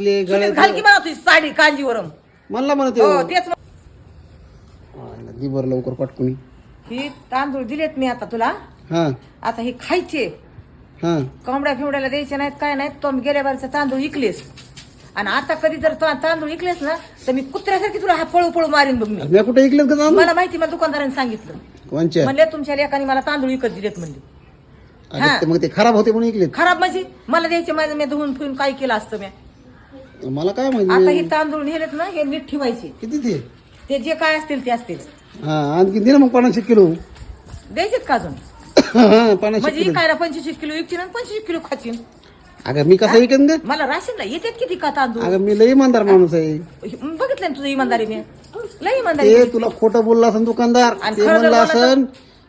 ले सुनीत, घाल की गळ्यात मला तुझी साडी कांजीवरम. म्हणला म्हणते हो तेच लवकर पटकुनी. ही तांदूळ दिलेत मी आता तुला. हा. आता हे खायचे. हा. कोंबड्या फिवड्याला द्यायचे नाहीत काय नाहीत तो मी गेल्या बारीचा तांदूळ इकलेस. आणि आता कधी जर तो तांदूळ इकलेस ना तर मी कुत्र्यासारखी तुला हा पळू पळू मारीन बघ मी. मी कुठे का तांदूळ? मला माहिती मला दुकानदाराने सांगितलं. कोणच्या म्हणले तुमच्या लेकाने मला तांदूळ विकत दिलेत म्हणले. अरे ते मग ते खराब होते म्हणून खराब म्हणजे मला द्यायचे माझं मी धुवून फिरून काय केलं असतं मी? मला काय आता माहिती हे तांदूळ नेलेत ना हे नीट ठेवायचे. किती ते? ते जे काय असतील ते असतील. हा आणखी दे ना मग पन्नास किलो. द्यायचेत का अजून? हा, पन्नास म्हणजे किलो. इकायला पंचवीस किलो विकशील आणि पंचवीस किलो खाचीन. अगं मी कसं ऐकन दे मला राशीनला येतात किती का तांदूळ? अगं मी लई इमानदार माणूस आहे. बघितलं ना तुझं इमानदारी मी. लय इमानदारी ते तुला खोटं बोलला असन दुकानदार. आणि ते खरं जर म्हणलं बोलला असन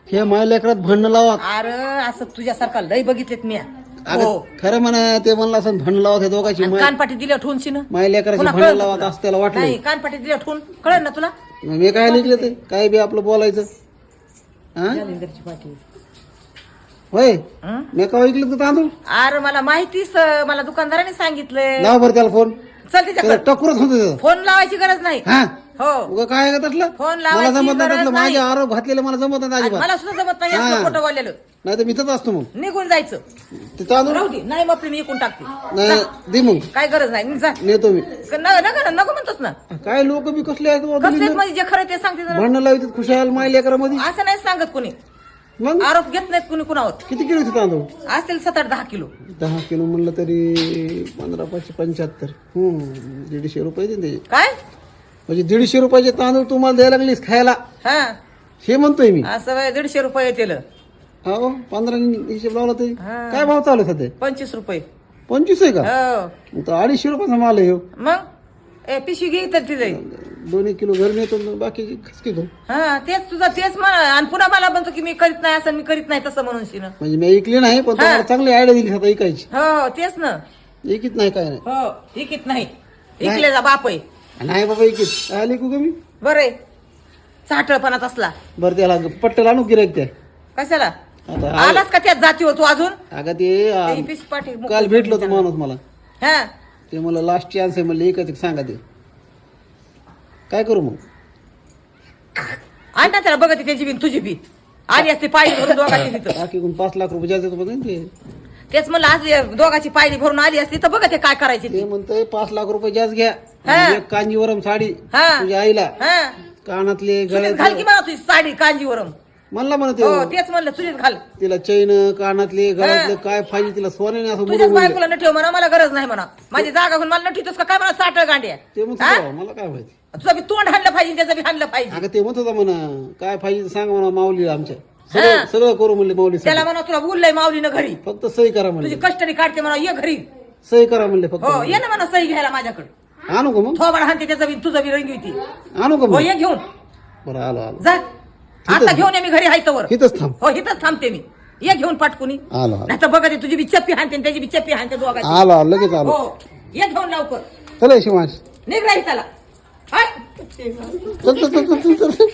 हे माझ्या लेकरात भांडणं लावा. अरे असं तुझ्यासारखा लय बघितलेत मी. अगं हो. खरं म्हणा ते म्हणलं असं भांडण लावा हे दोघांची आणि कानपाटी दिल्या ठेवून शिन माझ्या लेकराची पुन्हा भांडण कळलं लावा तुला? असं त्याला वाटलं नाही कानपाटी दिल्या ठेवून. कळलं ना तुला? मग मी काय लिखले ते? काय बी आपलं बोलायचं? हा? जालिंदरची पाठी. होय? हं? मी का ऐकलं तर तांदूळ? अरे मला माहितीच मला दुकानदाराने सांगितलंय. लाव बरं त्याला फोन. चल त्याला तिच्याकडे टकरच होतं त्याचं. फोन लावायची गरज नाही. हा? हो. उगा काय का तसलं? फोन मला लावायची जमत नाही गरज तसलं नाही. माझ्या आरोप घातलेलं मला जमत नाही आणि अजिबात. मला सुद्धा जमत नाही. हा. खोटं बोललेलं नाही तर मी तर असतो मग. निघून जायचं. ते तांदूळ राहू दे. नाही मग मी इकून टाकते. नाही दे मग. काय गरज नाही. जा. नेतो मी. नको नको नको म्हणतोस ना. काय लोक बी कसले आहेत बाबा कसलेच दिल्लीला? म्हणजे जे खरं ते सांगते जरा. भांडणं लावतात खुशाल माय लेकरामध्ये. असं नाही सांगत कोणी. मग? आरोप घेत नाहीत कोणी कुणावर. किती किलो होते तांदूळ असतील सात आठ दहा किलो. दहा किलो म्हणलं तरी पंधरा पाचशे पंच्याहत्तर. हम्म दीडशे रुपये दे ते. काय? म्हणजे दीडशे रुपयाचे तांदूळ तुम्हाला द्यायला लागलीस खायला. हा. हे म्हणतोय मी. असं वय दीडशे रुपये येतील. हो पंधरा हिशेब लावला तरी. हा. काय भाव चालू आहे सध्या? पंचवीस रुपये. पंचवीस आहे का? हो. तर अडीचशे रुपयाचा माल आहे ह्यो. मग? ए पिशवी घे तर तिथे. दोन एक किलो घर नेतो बाकी खसकी घेतो हा तेच तुझा तेच म्हणा आणि पुन्हा मला म्हणतो की मी करीत नाही असं मी करीत नाही तसं म्हणून शिन म्हणजे मी ऐकले नाही पण तुम्हाला चांगली आयडिया दिली आता ऐकायची. हो हो, तेच ना. ऐकित नाही काय नाही. हो इकित नाही. इकले जा बाप आहे. नाही बाबा ऐकित. ऐकू का मी? बरे चाटळपणात असला बरं त्याला पट्ट्याला आणू गिरायक त्या. कशाला? आता आलास का त्यात जातीवर तू अजून? अगं ते आ, ते पिश पाठी काल भेटलो होतो माणूस मला. हा. ते मला लास्ट चान्स आहे. म्हणलं एकच एक सांगा ते. काय करू मग? आण ना त्याला बघत त्याची बी आणि तुझी बी. आली असते पायरी भरून दोघाची तिथं. बाकी कोण पाच लाख रुपये जास्त देतो पण ते. तेच म्हणलं आज ये दोघाची पायरी भरून आली असती तर बघा ते काय करायची ते. ती म्हणतंय पाच लाख रुपये जास्त घ्या. हा. एक कांजीवरम साडी हा. तुझ्या आईला. हा. कानातले सुनीत घाल की गळ्यातले मला तुझी साडी कांजीवरम. म्हणला म्हणते हो तेच म्हणलं सुनीत घाल. तिला चैन कानातले गळ्यातले काय पाहिजे तिला सोन्याने असं तुझ्याच बायकोला न ठेव म्हणा मला गरज नाही म्हणा. माझी जागा घेऊन मला न ठेवतोस का? काय मला साठळ गांड्या ते म्हणत हा? मला काय माहिती? तुझं बी तोंड हाणलं पाहिजे त्याचं बी हाणलं पाहिजे. अगं ते म्हणत होता म्हणा काय पाहिजे ते सांग म्हणा माऊलीला आमच्या. सगळं सगळं करू म्हणले माऊली त्याला म्हणा तुला बोललंय माऊलीनं घरी. फक्त सही करा म्हणले. तुझी कष्टनी काढते म्हणा ये घरी. सही करा म्हणले फक्त. हो ये ना म्हणा सही घ्यायला माझ्याकडे. आणू का मग? थोबाड हाणते त्याचं बी तुझं बी रंगी होती आणू का हो मग? ये घेऊन. बरं आलो आलो. जा. आता घेऊन ये मी घरी हायतवर इथंच थांब. हो इथंच थांबते मी. ये घेऊन पाटकुनी. आलो आलो. नाही तर बघा ते तुझी बी चप्पी हाणते आणि त्याची बी चप्पी हाणते दोघांची. आलो आलो लगेच आलो. हो ये घेऊन लवकर. चला शिवांश. निघ राही त्याला हाय. चल चल चल चल चल चल.